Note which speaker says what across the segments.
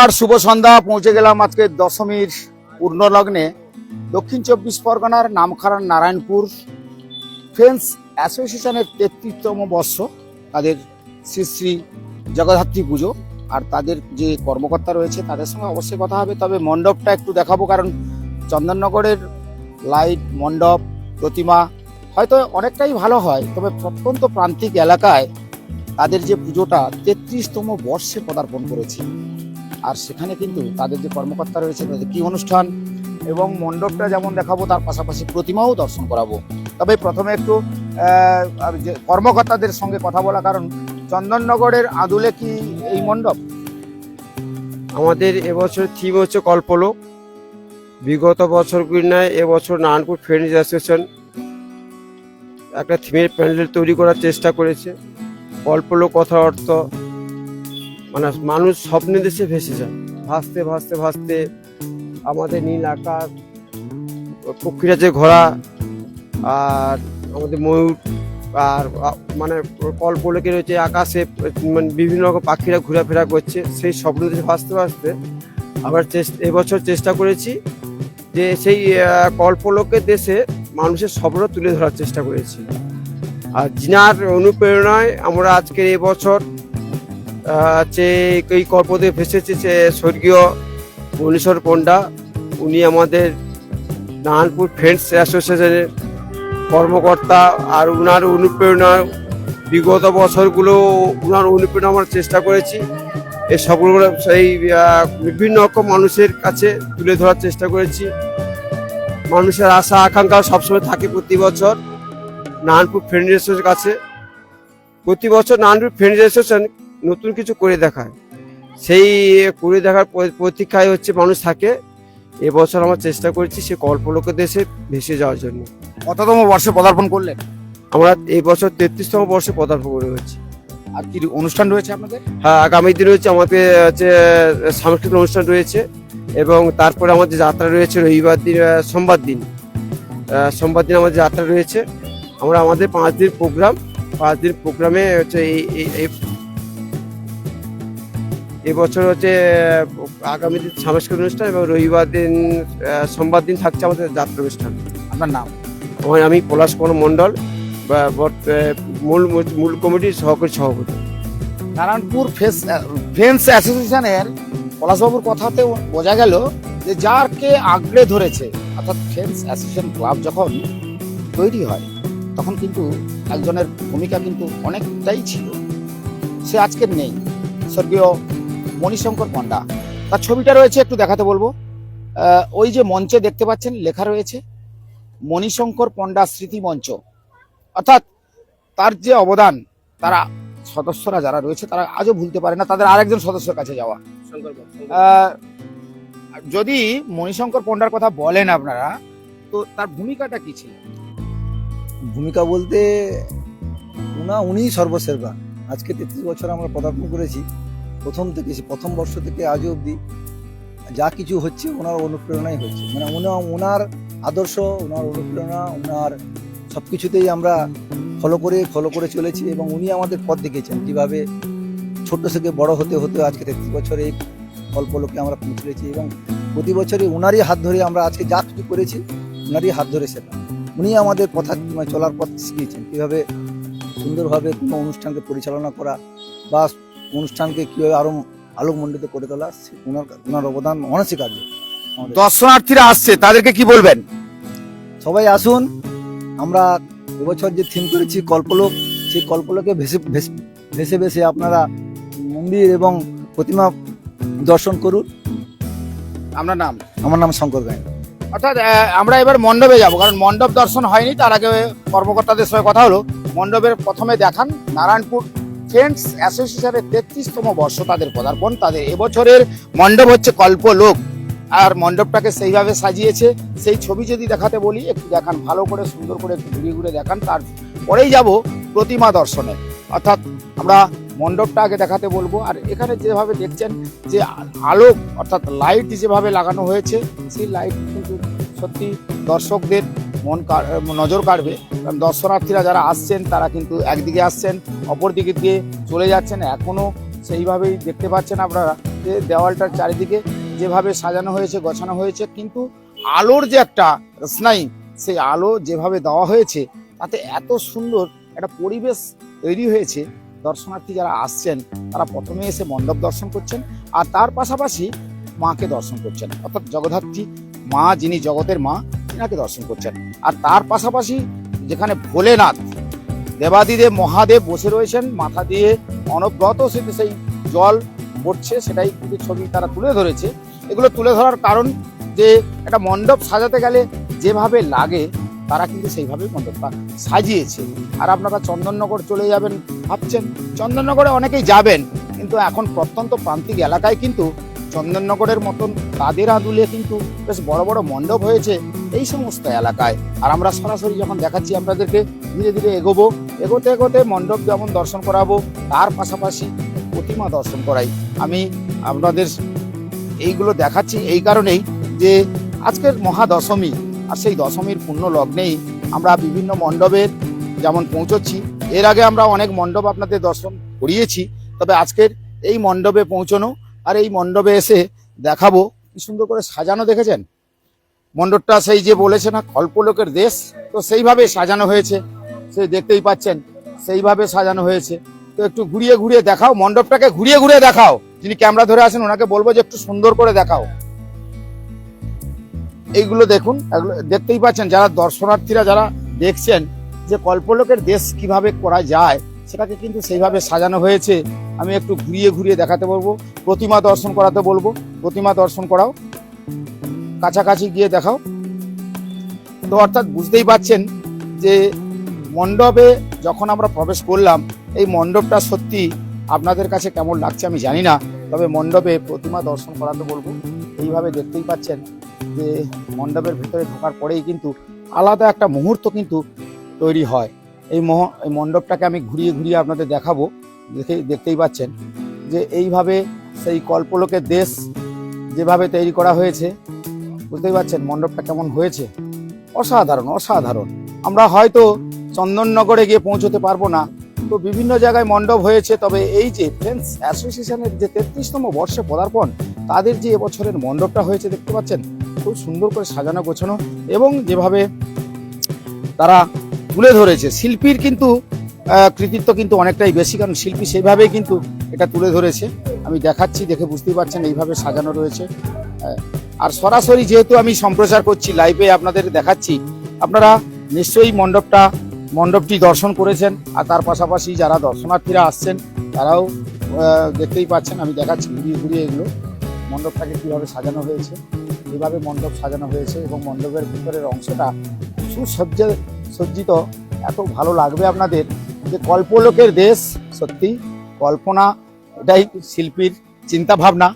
Speaker 1: নমস্কার শুভ সন্ধ্যা। পৌঁছে গেলাম আজকে দশমীর পূর্ণ লগ্নে দক্ষিণ চব্বিশ পরগনার নামখারান নারায়ণপুর ফ্রেন্ডস অ্যাসোসিয়েশনের তেত্রিশতম বর্ষ। তাদের শ্রী শ্রী জগদ্ধাত্রী পুজো। আর তাদের যে কর্মকর্তা রয়েছে, তাদের সঙ্গে অবশ্যই কথা হবে। তবে মণ্ডপটা একটু দেখাবো, কারণ চন্দননগরের লাইট, মণ্ডপ, প্রতিমা হয়তো অনেকটাই ভালো হয়। তবে প্রত্যন্ত প্রান্তিক এলাকায় তাদের যে পুজোটা তেত্রিশতম বর্ষে পদার্পণ করেছে। আর সেখানে কিন্তু তাদের যে কর্মকর্তা রয়েছে তাদের কি অনুষ্ঠান এবং মণ্ডপটা যেমন দেখাবো, তার পাশাপাশি প্রতিমাও দর্শন করাবো। তবে প্রথমে একটু কর্মকর্তাদের সঙ্গে কথা বলা, কারণ চন্দননগরের আদুলে কি এই মণ্ডপ?
Speaker 2: আমাদের এবছর থিম হচ্ছে কল্পলোক বিগত বছরগুলি নয়, এবছর নারায়ণপুর ফ্রেন্ডস অ্যাসোসিয়েশন একটা থিমের প্যান্ডেল তৈরি করার চেষ্টা করেছে। কল্পলোক কথার অর্থ মানে মানুষ স্বপ্নে দেশে ভেসে যায়। ভাসতে ভাসতে ভাসতে আমাদের নীল আকাশ পক্ষীরা যে ঘোড়া আর আমাদের ময়ূর আর মানে কল্পলোকে রয়েছে আকাশে মানে বিভিন্ন রকম পাখিরা ঘোরাফেরা করছে। সেই স্বপ্ন দেশে ভাসতে ভাসতে আবার চেষ্টা, এবছর চেষ্টা করেছি যে সেই কল্পলোকের দেশে মানুষের স্বপ্ন তুলে ধরার চেষ্টা করেছি। আর জিনার অনুপ্রেরণায় আমরা আজকের এবছর যে এই কল্পতে ভেসেছে যে স্বর্গীয় মনীশ্বর পণ্ডা, উনি আমাদের নারায়ণপুর ফ্রেন্ডস অ্যাসোসিয়েশনের কর্মকর্তা আর উনার অনুপ্রেরণা, বিগত বছরগুলো উনার অনুপ্রেরণা আমরা চেষ্টা করেছি। এই সবগুলো সেই বিভিন্ন রকম মানুষের কাছে তুলে ধরার চেষ্টা করেছি। মানুষের আশা, আকাঙ্ক্ষা সবসময় থাকে প্রতি বছর নারায়ণপুর ফ্রেন্ড কাছে। প্রতি বছর নারায়ণপুর ফ্রেন্ড অ্যাসোসিয়েশন নতুন কিছু করে দেখায়। সেই করে দেখার প্রতীক্ষায় হচ্ছে মানুষ থাকে। এবছর আমরা চেষ্টা করেছি সে কল্পলোকের দেশে ভেসে যাওয়ার জন্য।
Speaker 1: কততম বর্ষে পদার্পণ করলেন?
Speaker 2: আমরা এই বছর তেত্রিশতম বর্ষে পদার্পণ করে হচ্ছে
Speaker 1: আর কি অনুষ্ঠান রয়েছে আপনাদের?
Speaker 2: হ্যাঁ আগামী দিনে হচ্ছে আমাদের হচ্ছে সাংস্কৃতিক অনুষ্ঠান রয়েছে এবং তারপরে আমাদের যাত্রা রয়েছে রবিবার দিন সোমবার দিন। সোমবার দিন আমাদের যাত্রা রয়েছে। আমরা আমাদের পাঁচ দিন প্রোগ্রাম পাঁচ দিন প্রোগ্রামে হচ্ছে এই এবছর হচ্ছে আগামী দিন সাংস্কৃতিক অনুষ্ঠান এবং রবিবার দিন সোমবার দিন থাকছে আমাদের যাত্রা অনুষ্ঠান।
Speaker 1: আপনার নাম?
Speaker 2: ওই আমি পলাশ কুমার মণ্ডল বা মূল মূল কমিটির সহকারী সভাপতি।
Speaker 1: নারায়ণপুর ফেস ফ্রেন্ডস অ্যাসোসিয়েশনের পলাশবাবুর কথাতে বোঝা গেল যে যারকে আঁকড়ে ধরেছে অর্থাৎ ফ্রেন্ডস অ্যাসোসিয়েশন ক্লাব যখন তৈরি হয় তখন কিন্তু একজনের ভূমিকা কিন্তু অনেকটাই ছিল। সে আজকের নেই। স্বর্গীয় মণিশঙ্কর পণ্ডা। তার ছবিটা রয়েছে একটু দেখাতে বলব। ওই যে মঞ্চে দেখতে পাচ্ছেন লেখা রয়েছে মণিশঙ্কর পণ্ডা স্মৃতি মঞ্চ। অর্থাৎ তার যে অবদান তারা সদস্যরা যারা রয়েছে তারা আজও ভুলতে পারে না তাদের আরেকজন সদস্যের কাছে যাওয়া। যদি মণিশঙ্কর পণ্ডার কথা বলেন আপনারা তো তার ভূমিকাটা কি ছিল?
Speaker 3: ভূমিকা বলতে উনা উনিই সর্বসেবা আজকে তেত্রিশ বছর আমরা পদার্পণ করেছি। প্রথম থেকে প্রথম বর্ষ থেকে আজও অবধি যা কিছু হচ্ছে ওনার অনুপ্রেরণাই হচ্ছে। মানে ওনা ওনার আদর্শ ওনার অনুপ্রেরণা ওনার সব কিছুতেই আমরা ফলো করে ফলো করে চলেছি এবং উনি আমাদের পথ দেখিয়েছেন কীভাবে ছোট থেকে বড় হতে হতে আজকে তেত্রিশ বছরে এই কল্পলোকে আমরা পৌঁছেছি এবং প্রতি বছরই ওনারই হাত ধরে আমরা আজকে যা কিছু করেছি ওনারই হাত ধরে সেটা। উনি আমাদের পথা মানে চলার পথ শিখিয়েছেন কীভাবে সুন্দরভাবে কোনো অনুষ্ঠানকে পরিচালনা করা বা অনুষ্ঠানকে কীভাবে আরও আলোকমণ্ডিত করে তোলা ওনার ওনার অবদান অনস্বীকার্য।
Speaker 1: দর্শনার্থীরা আসছে তাদেরকে কি বলবেন?
Speaker 3: সবাই আসুন আমরা এবছর যে থিম করেছি কল্পলোক সেই কল্পলোকে ভেসে ভেসে ভেসে ভেসে আপনারা মন্দির এবং প্রতিমা দর্শন করুন।
Speaker 1: আপনার নাম?
Speaker 3: আমার নাম শঙ্কর গায়ে
Speaker 1: অর্থাৎ আমরা এবার মণ্ডপে যাব কারণ মণ্ডপ দর্শন হয়নি তার আগে কর্মকর্তাদের সঙ্গে কথা হলো। মণ্ডপের প্রথমে দেখান নারায়ণপুর ফ্রেন্ডস অ্যাসোসিয়েশনের তেত্রিশতম বর্ষ তাদের পদার্পণ। তাদের এবছরের মণ্ডপ হচ্ছে কল্পলোক। আর মণ্ডপটাকে সেইভাবে সাজিয়েছে। সেই ছবি যদি দেখাতে বলি, একটু দেখান, ভালো করে, সুন্দর করে একটু ঘুরে ঘুরে দেখান। তারপরেই যাব প্রতিমা দর্শনে। অর্থাৎ আমরা মণ্ডপটা আগে দেখাতে বলব। আর এখানে যেভাবে দেখছেন যে আলোক অর্থাৎ লাইট যেভাবে লাগানো হয়েছে, সেই লাইট কিন্তু সত্যি দর্শকদের মন নজর কাড়বে। কারণ দর্শনার্থীরা যারা আসছেন, তারা কিন্তু একদিকে আসছেন অপর দিকে দিয়ে চলে যাচ্ছেন। এখনও সেইভাবেই দেখতে পাচ্ছেন আপনারা যে দেওয়ালটার চারিদিকে যেভাবে সাজানো হয়েছে, গোছানো হয়েছে। কিন্তু আলোর যে একটা স্নাই সেই আলো যেভাবে দেওয়া হয়েছে, তাতে এত সুন্দর একটা পরিবেশ তৈরি হয়েছে। দর্শনার্থী যারা আসছেন, তারা প্রথমে এসে মণ্ডপ দর্শন করছেন আর তার পাশাপাশি মাকে দর্শন করছেন। অর্থাৎ জগদ্ধাত্রী মা, যিনি জগতের মা তিনাকে দর্শন করছেন। আর তার পাশাপাশি যেখানে ভোলেনাথ, দেবাদিদেব, মহাদেব বসে রয়েছেন, মাথা দিয়ে অনব্রত সেটি সেই জল পড়ছে, সেটাই কিন্তু ছবি তারা তুলে ধরেছে। এগুলো তুলে ধরার কারণ যে একটা মণ্ডপ সাজাতে গেলে যেভাবে লাগে, তারা কিন্তু সেইভাবেই মণ্ডপটা সাজিয়েছে। আর আপনারা চন্দননগর চলে যাবেন ভাবছেন, চন্দননগরে অনেকেই যাবেন, কিন্তু এখন প্রত্যন্ত প্রান্তিক এলাকায় কিন্তু চন্দননগরের মতন তাদের আদুলে কিন্তু বেশ বড় বড় মণ্ডপ হয়েছে এই সমস্ত এলাকায়। আর আমরা সরাসরি যখন দেখাচ্ছি আপনাদেরকে, ধীরে ধীরে এগোবো। এগোতে এগোতে মণ্ডপ যেমন দর্শন করাবো, তার পাশাপাশি প্রতিমা দর্শন করাই। আমি আপনাদের এইগুলো দেখাচ্ছি এই কারণেই যে আজকের মহাদশমী আর সেই দশমীর পূর্ণ লগ্নেই আমরা বিভিন্ন মণ্ডপের যেমন পৌঁছচ্ছি, এর আগে আমরা অনেক মণ্ডপ আপনাদের দর্শন করিয়েছি। তবে আজকের এই মণ্ডপে পৌঁছনো আর এই মণ্ডপে এসে দেখাবো। কি সুন্দর করে সাজানো দেখেছেন? মণ্ডপটা সেই যে বলেছে না, কল্পলোকের দেশ, তো সেইভাবে সাজানো হয়েছে। সে দেখতেই পাচ্ছেন, সেইভাবে সাজানো হয়েছে। তো একটু ঘুরিয়ে ঘুরিয়ে দেখাও, মণ্ডপটাকে ঘুরিয়ে ঘুরিয়ে দেখাও। যিনি ক্যামেরা ধরে আছেন, ওনাকে বলব যে একটু সুন্দর করে দেখাও। এইগুলো দেখুন দেখতেই পাচ্ছেন, যারা দর্শনার্থীরা, যারা দেখছেন যে কল্পলোকের দেশ কীভাবে করা যায় সেটাকে কিন্তু সেইভাবে সাজানো হয়েছে। আমি একটু ঘুরিয়ে ঘুরিয়ে দেখাতে বলব। প্রতিমা দর্শন করাতে বলব। প্রতিমা দর্শন করাও। কাছাকাছি গিয়ে দেখাও। তো অর্থাৎ বুঝতেই পাচ্ছেন যে মণ্ডপে যখন আমরা প্রবেশ করলাম, এই মণ্ডপটা সত্যি আপনাদের কাছে কেমন লাগছে আমি জানি না। তবে মণ্ডপে প্রতিমা দর্শন করাতে বলব। এইভাবে দেখতেই পাচ্ছেন যে মণ্ডপের ভিতরে ঢোকার পরেই কিন্তু আলাদা একটা মুহূর্ত কিন্তু তৈরি হয়। এই মহ, এই মণ্ডপটাকে আমি ঘুরিয়ে ঘুরিয়ে আপনাদের দেখাবো। দেখে, দেখতেই পাচ্ছেন যে এইভাবে সেই কল্পলোকের দেশ যেভাবে তৈরি করা হয়েছে, বুঝতেই পারছেন মণ্ডপটা কেমন হয়েছে। অসাধারণ অসাধারণ। আমরা হয়তো চন্দননগরে গিয়ে পৌঁছতে পারব না। তো বিভিন্ন জায়গায় মণ্ডপ হয়েছে, তবে এই যে ফ্রেন্ডস অ্যাসোসিয়েশনের যে তেত্রিশতম বর্ষে পদার্পণ, তাদের যে এবছরের মণ্ডপটা হয়েছে দেখতে পাচ্ছেন, খুব সুন্দর করে সাজানো গোছানো এবং যেভাবে তারা তুলে ধরেছে। শিল্পীর কিন্তু কৃতিত্ব কিন্তু অনেকটাই বেশি, কারণ শিল্পী সেইভাবেই কিন্তু এটা তুলে ধরেছে। আমি দেখাচ্ছি, দেখে বুঝতেই পারছেন, এইভাবে সাজানো রয়েছে। আর সরাসরি যেহেতু আমি সম্প্রচার করছি লাইভে আপনাদের দেখাচ্ছি, আপনারা নিশ্চয়ই মণ্ডপটা, মণ্ডপটি দর্শন করেছেন, আর তার পাশাপাশি যারা দর্শনার্থীরা আসছেন, তারাও দেখতেই পাচ্ছেন, আমি দেখাচ্ছি ঘুরিয়ে ঘুরিয়ে এগুলো, মণ্ডপটাকে কীভাবে সাজানো হয়েছে এইভাবে মণ্ডপ সাজানো হয়েছে এবং মণ্ডপের ভিতরের অংশটা সুসজ্জা সজ্জিত এত ভালো লাগবে আপনাদের যে কল্পলোকের দেশ, সত্যি কল্পনা, এটাই শিল্পীর চিন্তা ভাবনা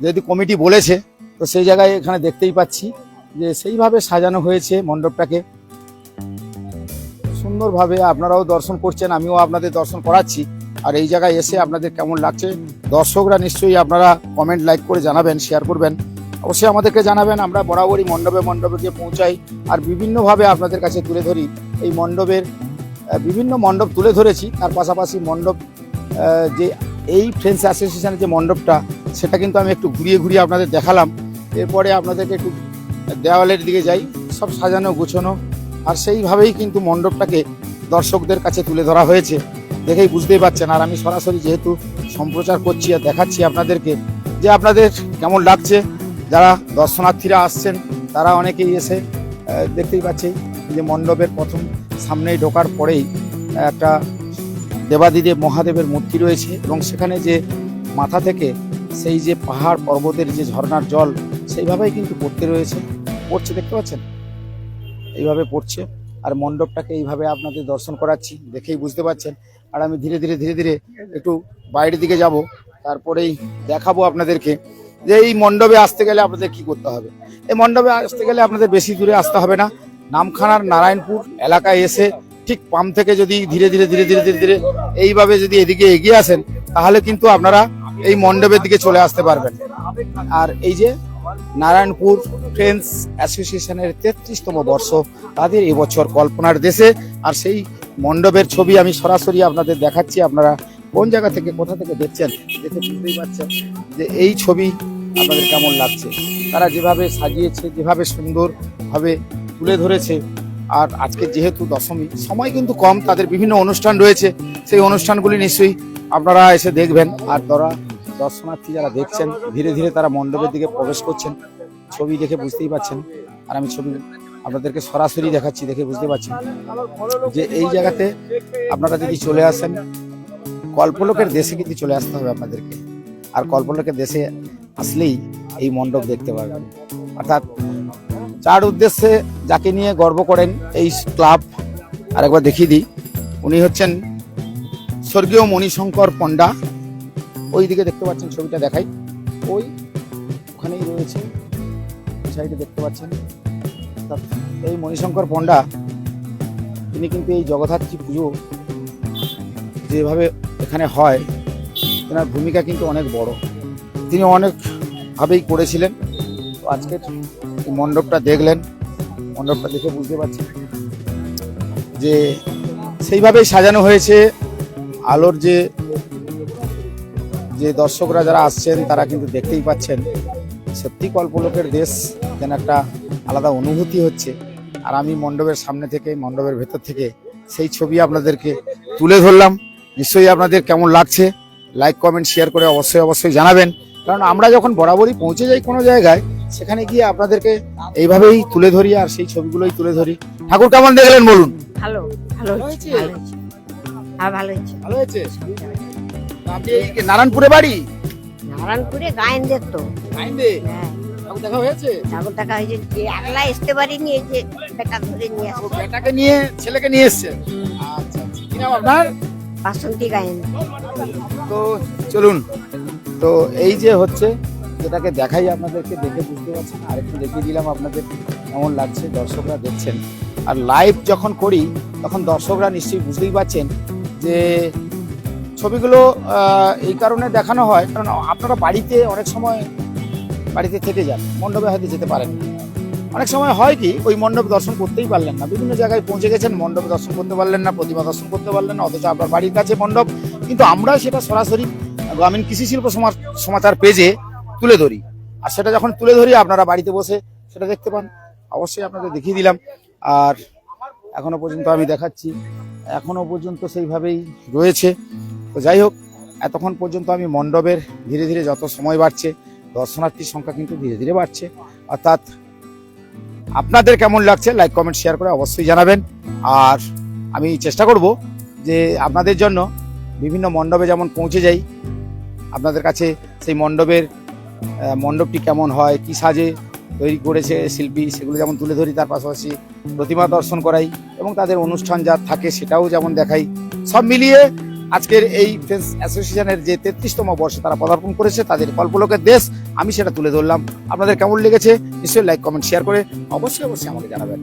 Speaker 1: যেহেতু কমিটি বলেছে, তো সেই জায়গায় এখানে দেখতেই পাচ্ছি যে সেইভাবে সাজানো হয়েছে মণ্ডপটাকে। সুন্দরভাবে আপনারাও দর্শন করছেন, আমিও আপনাদের দর্শন করাচ্ছি। আর এই জায়গায় এসে আপনাদের কেমন লাগছে, দর্শকরা নিশ্চয়ই আপনারা কমেন্ট লাইক করে জানাবেন শেয়ার করবেন। অবশ্যই আমাদেরকে জানাবেন, আমরা বরাবরই মণ্ডপে মণ্ডপে গিয়ে পৌঁছাই। আর বিভিন্নভাবে আপনাদের কাছে তুলে ধরি, এই মণ্ডপের বিভিন্ন মণ্ডপ তুলে ধরেছি, তার পাশাপাশি মণ্ডপ যে এই ফ্রেন্ডস অ্যাসোসিয়েশনের যে মণ্ডপটা, সেটা কিন্তু আমি একটু ঘুরিয়ে ঘুরিয়ে আপনাদের দেখালাম। এরপরে আপনাদেরকে একটু দেওয়ালের দিকে যাই, সব সাজানো, গুছানো, আর সেইভাবেই কিন্তু মণ্ডপটাকে দর্শকদের কাছে তুলে ধরা হয়েছে। দেখেই বুঝতেই পারছেন আর আমি সরাসরি যেহেতু সম্প্রচার করছি আর দেখাচ্ছি আপনাদেরকে, যে আপনাদের কেমন লাগছে যারা দর্শনার্থীরা আসছেন, তারা অনেকেই এসে দেখতেই পাচ্ছি যে মণ্ডপের প্রথম সামনেই ঢোকার পরেই একটা দেবাদিদেব মহাদেবের মূর্তি রয়েছে এবং সেখানে যে মাথা থেকে সেই যে পাহাড় পর্বতের যে ঝর্ণার জল, সেইভাবেই কিন্তু পড়তে রয়েছে। পড়ছে, দেখতে পাচ্ছেন? এইভাবে পড়ছে। আর মণ্ডপটাকে এইভাবে আপনাদের দর্শন করাচ্ছি, দেখেই বুঝতে পারছেন আর আমি ধীরে ধীরে ধীরে ধীরে একটু বাইরের দিকে যাব, তারপরেই দেখাবো আপনাদেরকে। যে এই মণ্ডপে আসতে গেলে আপনাদের কি করতে হবে? এই মণ্ডপে আসতে গেলে আপনাদের বেশি দূরে আসতে হবে না। নামখানার নারায়ণপুর এলাকায় এসে ঠিক পাম থেকে যদি ধীরে ধীরে ধীরে ধীরে ধীরে ধীরে এইভাবে যদি এদিকে এগিয়ে আসেন, তাহলে কিন্তু আপনারা এই মণ্ডপের দিকে চলে আসতে পারবেন। আর এই যে নারায়ণপুর ফ্রেন্ডস অ্যাসোসিয়েশনের তেত্রিশতম বর্ষ, তাদের এবছর কল্পনার দেশে, আর সেই মণ্ডপের ছবি আমি সরাসরি আপনাদের দেখাচ্ছি। আপনারা কোন জায়গা থেকে, কোথা থেকে দেখছেন? দেখে বুঝতেই পারছেন যে এই ছবি আপনাদের কেমন লাগছে? তারা যেভাবে সাজিয়েছে, যেভাবে সুন্দরভাবে তুলে ধরেছে, আর আজকে যেহেতু দশমী, সময় কিন্তু কম, তাদের বিভিন্ন অনুষ্ঠান রয়েছে, সেই অনুষ্ঠানগুলি নিশ্চয়ই আপনারা এসে দেখবেন। আর তারা দর্শনার্থী যারা দেখছেন, ধীরে ধীরে তারা মণ্ডপের দিকে প্রবেশ করছেন। ছবি দেখে বুঝতেই পারছেন আর আমি ছবি আপনাদেরকে সরাসরি দেখাচ্ছি, দেখে বুঝতে পারছেন যে এই জায়গাতে আপনারা যদি চলে আসেন, কল্পলোকের দেশে কিন্তু চলে আসতে হবে আপনাদেরকে। আর কল্পলোকের দেশে আসলেই এই মণ্ডপ দেখতে পারবেন। অর্থাৎ যার উদ্দেশ্যে যাকে নিয়ে গর্ব করেন এই ক্লাব, আরেকবার দেখিয়ে দিই। উনি হচ্ছেন স্বর্গীয় মণিশঙ্কর পণ্ডা। ওই দিকে দেখতে পাচ্ছেন, ছবিটা দেখাই। ওই ওখানেই রয়েছে সাইডে দেখতে পাচ্ছেন। এই মণিশঙ্কর পণ্ডা, তিনি কিন্তু এই জগদ্ধাত্রী পুজো যেভাবে এখানে হয়, তেনার ভূমিকা কিন্তু অনেক বড়। তিনি অনেকভাবেই করেছিলেন। তো আজকের মণ্ডপটা দেখলেন, মণ্ডপটা দেখে বুঝতে পারছেন যে সেইভাবেই সাজানো হয়েছে। আলোর যে যে দর্শকরা যারা আসছেন, তারা কিন্তু দেখতেই পাচ্ছেন সত্যি কল্পলোকের দেশ যেন একটা আলাদা অনুভূতি হচ্ছে। আর আমি মণ্ডপের সামনে থেকে, মণ্ডপের ভেতর থেকে সেই ছবি আপনাদেরকে তুলে ধরলাম। নিশ্চয়ই আপনাদের কেমন লাগছে? লাইক কমেন্ট শেয়ার করে অবশ্যই অবশ্যই জানাবেন। কারণ আমরা যখন বরাবরই পৌঁছে যাই কোনো জায়গায় সেখানে গিয়ে আপনাদেরকে এইভাবেই তুলে ধরি আর সেই ছবিগুলোই তুলে ধরি। ঠাকুর কেমন দেখলেন বলুন?
Speaker 4: ভালো ভালো হয়েছে
Speaker 1: হয়েছে?
Speaker 4: ভালো হয়েছে। হ্যাঁ ভালো হয়েছে।
Speaker 1: ভালো হয়েছে? আপনি নারায়ণপুরে বাড়ি?
Speaker 4: নারায়ণপুরে গায়েন দেখতো
Speaker 1: আইন্দে
Speaker 4: হ্যাঁ।
Speaker 1: ঠাকুর দেখা হয়েছে?
Speaker 4: ঠাকুর টাকা হয়েছে। যে একলা আসতে পারিনি এই যে বেটা ধরে নিয়ে
Speaker 1: ও
Speaker 4: আসছে।
Speaker 1: বেটাকে নিয়ে ছেলেকে নিয়ে এসছে? আচ্ছা আচ্ছা। কি নাম আপনার?
Speaker 4: বাসন্তী গায়েন।
Speaker 1: তো চলুন। তো এই যে হচ্ছে যেটাকে দেখাই আপনাদেরকে, দেখে বুঝতে পারছেন। আর একটু দেখিয়ে দিলাম আপনাদের কেমন লাগছে, দর্শকরা দেখছেন। আর লাইভ যখন করি, তখন দর্শকরা নিশ্চয়ই বুঝতেই পারছেন যে ছবিগুলো এই কারণে দেখানো হয়, কারণ আপনারা বাড়িতে অনেক সময় বাড়িতে থেকে যান, মণ্ডপে হয়তো যেতে পারেন। অনেক সময় হয় কি, ওই মণ্ডপ দর্শন করতেই পারলেন না। বিভিন্ন জায়গায় পৌঁছে গেছেন, মণ্ডপ দর্শন করতে পারলেন না, প্রতিমা দর্শন করতে পারলেন না, অথচ আপনার বাড়ির কাছে মণ্ডপ। কিন্তু আমরা সেটা সরাসরি গ্রামীণ কৃষি শিল্প সমাচার পেজে তুলে ধরি। আর সেটা যখন তুলে ধরি, আপনারা বাড়িতে বসে সেটা দেখতে পান। অবশ্যই আপনাদের দেখিয়ে দিলাম। আর এখনও পর্যন্ত আমি দেখাচ্ছি। এখনও পর্যন্ত সেইভাবেই রয়েছে। তো যাই হোক, এতক্ষণ পর্যন্ত আমি মণ্ডপের ধীরে ধীরে যত সময় বাড়ছে, দর্শনার্থীর সংখ্যা কিন্তু ধীরে ধীরে বাড়ছে। অর্থাৎ আপনাদের কেমন লাগছে লাইক কমেন্ট শেয়ার করে অবশ্যই জানাবেন। আর আমি চেষ্টা করব যে আপনাদের জন্য বিভিন্ন মণ্ডপে যেমন পৌঁছে যাই আপনাদের কাছে সেই মণ্ডপের মণ্ডপটি কেমন হয়, কি সাজে তৈরি করেছে শিল্পী, সেগুলো যেমন তুলে ধরি, তার পাশাপাশি প্রতিমা দর্শন করাই এবং তাদের অনুষ্ঠান যা থাকে সেটাও যেমন দেখাই। সব মিলিয়ে আজকের এই ফ্রেন্স অ্যাসোসিয়েশনের যে তেত্রিশতম বর্ষে তারা পদার্পণ করেছে, তাদের কল্পলোকের দেশ, আমি সেটা তুলে ধরলাম। আপনাদের কেমন লেগেছে, নিশ্চয়ই লাইক কমেন্ট শেয়ার করে অবশ্যই অবশ্যই আমাকে জানাবেন।